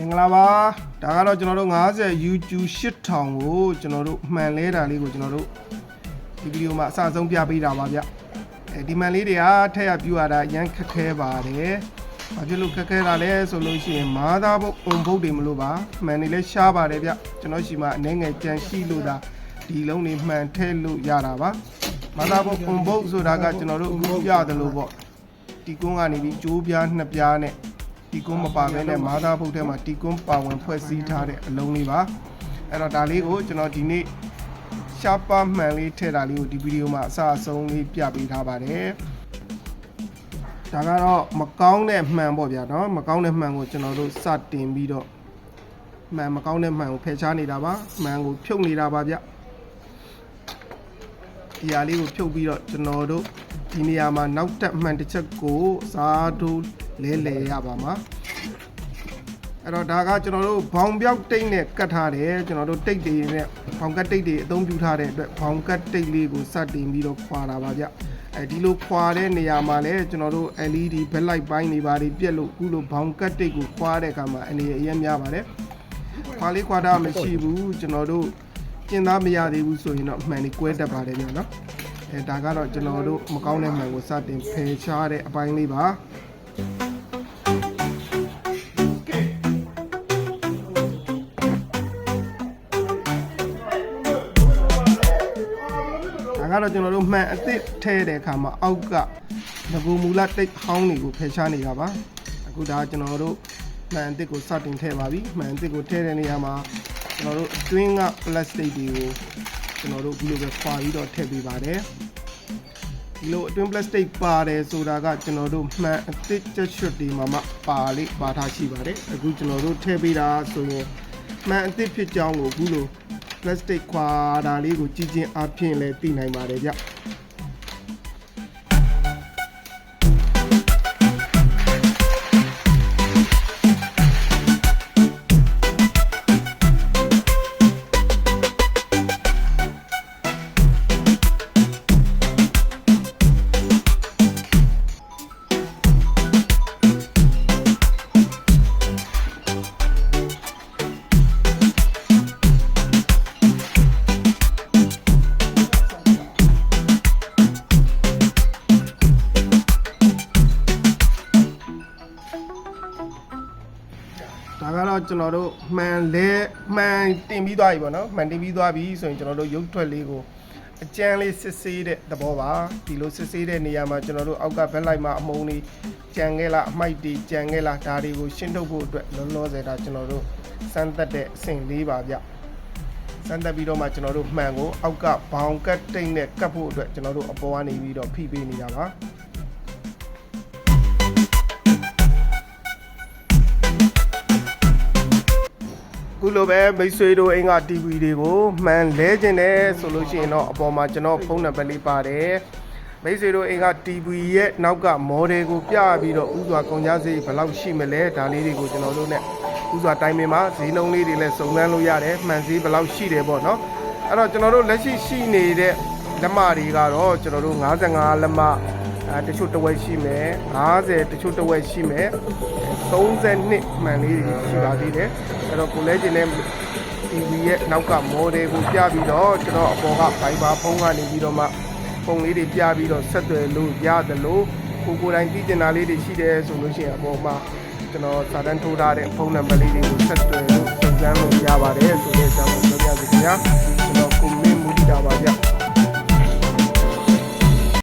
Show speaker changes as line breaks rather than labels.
မင်္ဂလာပါဒါကတော့ကျွန်တော်တို့90 YouTube 8000ကိုကျွန်တော်တို့မှန်လဲတာလေးကိုကျွန်တော်တို့ဒီဗီဒီယိုမှာအစအဆုံးပြပေးတာပါဗျအဲဒီမှန်လေးတွေကထက်ရပြူရတာအရန်ခက်ခဲပါတယ်ဘာဖြစ်လို့ခက်ခဲတာလဲဆိုလို့ရှိရင်မာသားဘုတ်အုံဘုတ်တွေမလို့ပါမှန်နေလဲရှားပါတယ်ဗျကျွန်တော်ရှိမှအနေငယ်ကြံရှိလို့ဒါဒီလုံးတွေမှန်ထဲလို့ရတာပါမာသားဘုတ်အုံဘုတ်ဆိုတာကကျွန်တော်တို့အခုပြတယ်လို့ပေါ့တီကွန်းကနေပြီးကျိုးပြားနှစ်ပြားနဲ့ တီကွန်းမပါဘဲနဲ့မာသားဖုတ်ထဲမှာတီကွန်းပါဝင်ဖွဲ့စည်းထားတဲ့အလုံးလေးပါအဲ့တော့ဒါလေးကိုကျွန်တော်ဒီနေ့ရှားပါမှန်လေးထည့်တာလေးကိုဒီဗီဒီယိုမှာအစအဆုံးလေးပြပေးထားပါတယ်ဒါကတော့မကောင်းတဲ့မှန်ပေါ့ဗျာနော်မကောင်းတဲ့မှန်ကိုကျွန်တော်တို့စတင်ပြီးတော့မှန်မကောင်းတဲ့မှန်ကိုဖယ်ရှားနေတာပါမှန်ကိုဖြုတ်နေတာပါဗျဒီဟာလေးကိုဖြုတ်ပြီးတော့ကျွန်တော်တို့ဒီနေရာမှာနောက်တက်မှန်တစ်ချက်ကိုစားထိုး လဲလဲရပါမှာအဲ့တော့ဒါကကျွန်တော်တို့ဘောင်ပြောက်တိတ်နဲ့ကတ်ထားတယ်ကျွန်တော်တို့တိတ်တွေနဲ့ဘောင်ကတ်တိတ်တွေအသုံးပြုထားတဲ့အတွက်ဘောင်ကတ်တိတ်လေးကိုစတင်ပြီးတော့ခွာတာပါဗျအဲဒီလိုခွာတဲ့နေရာမှာလဲကျွန်တော်တို့ LED ဘက်လိုက်ပိုင်းတွေပါတွေပြက်လို့အခုလိုဘောင်ကတ်တိတ်ကိုခွာတဲ့အခါမှာအနေအရင်များပါတယ်ခွာလေးခွာတာမရှိဘူးကျွန်တော်တို့ကျင်သားမရသေးဘူးဆိုရင်တော့အမှန်ကြီးကွဲတတ်ပါတယ်ဗျနော်အဲဒါကတော့ကျွန်တော်တို့မကောင်းတဲ့မှန်ကိုစတင်ဖယ်ရှားတဲ့အပိုင်းလေးပါ ကတော့ကျွန်တော်တို့မှန်အစ်စ်ထဲတဲ့အခါမှာအောက်ကငကူမူလတိတ်ဟောင်းတွေကိုဖယ်ရှားနေတာပါအခုဒါကျွန်တော်တို့မှန်အစ်စ်ကိုစတင်ထည့်ပါပြီမှန်အစ်စ်ကိုထည့်တဲ့နေရာမှာကျွန်တော်တို့အတွင်းက plastic တွေကိုကျွန်တော်တို့ဒီလိုပဲခွာပြီးတော့ထည့်ပေးပါတယ်ဒီလိုအတွင်း plastic ပါတယ်ဆိုတာကကျွန်တော်တို့မှန်အစ်စ်ချက်ရွှတ်ဒီမှာမှပါလေးပါထားရှိပါတယ်အခုကျွန်တော်တို့ထည့်ပေးတာဆိုရင်မှန်အစ်စ်ဖြစ်ကြောင်းကိုအခုလို plastic ခွာတာလေးကိုကြည့်ချင်းအဖြစ်လဲသိနိုင်ပါတယ်ဗျ ဒါကတော့ကျွန်တော်တို့မှန်လဲမှန်တင်ပြီးသွားပြီပေါ့နော်မှန်တင်ပြီးသွားပြီဆိုရင်ကျွန်တော်တို့ရုပ်ထွက်လေးကိုအကျန်းလေးစစ်ဆေးတဲ့သဘောပါဒီလိုစစ်ဆေးတဲ့နေရာမှာကျွန်တော်တို့အောက်ကဘက်လိုက်မှာအမုံလေးကြံခဲ့လားအမိုက်တွေကြံခဲ့လားဒါတွေကိုရှင်းထုတ်ဖို့အတွက်လောလောဆယ်ဒါကျွန်တော်တို့စမ်းသက်တဲ့အဆင့်လေးပါဗျစမ်းသက်ပြီးတော့မှကျွန်တော်တို့မှန်ကိုအောက်ကဘောင်ကတ်တိတ်နဲ့ကတ်ဖို့အတွက်ကျွန်တော်တို့အပေါ်ကနေပြီးတော့ဖိပေးနေတာပါ ခုလိုပဲမိတ်ဆွေတို့အိမ်က TV တွေကိုမှန်လဲခြင်းတယ်ဆိုလို့ရှိရင်တော့အပေါ်မှာကျွန်တော်ဖုန်းနံပါတ်လေးပါတယ်မိတ်ဆွေတို့အိမ်က TV ရဲ့နောက်က model ကိုပြပြီးတော့ဥစွာကုန်ကြစည်ဘယ်လောက်ရှိမလဲဒါလေးတွေကိုကျွန်တော်တို့ ਨੇ ဥစွာတိုင်းပင်မှာဈေးနှုန်းလေးတွေလည်းစုံစမ်းလို့ရတယ်မှန်ဈေးဘယ်လောက်ရှိတယ်ပေါ့နော်အဲ့တော့ကျွန်တော်တို့လက်ရှိရှိနေတဲ့လက်မတွေကတော့ကျွန်တော်တို့55လက်မ အဲတချို့တစ်ဝက်ရှိမယ်50တချို့တစ်ဝက်ရှိမယ်32မှန်လေးတွေရှိပါသေးတယ်အဲ့တော့ကိုလဲကျင်တဲ့ TV ရဲ့နောက်က model ကိုပြပြီးတော့ကျွန်တော်အပေါ်က Viber ဖုန်းကနေပြီးတော့မှပုံလေးတွေပြပြီးတော့ဆက်သွယ်လို့ရတယ်လို့ကိုကိုယ်တိုင်သိကျင်တာလေးတွေရှိတယ်ဆိုလို့ရှိရင်အပေါ်မှာကျွန်တော်စာတန်းထိုးထားတဲ့ဖုန်းနံပါတ်လေးတွေကိုဆက်သွယ်လို့စုံစမ်းလို့ရပါတယ်ဆိုတဲ့အကြောင်းကိုပြောပြစီခင်ဗျာ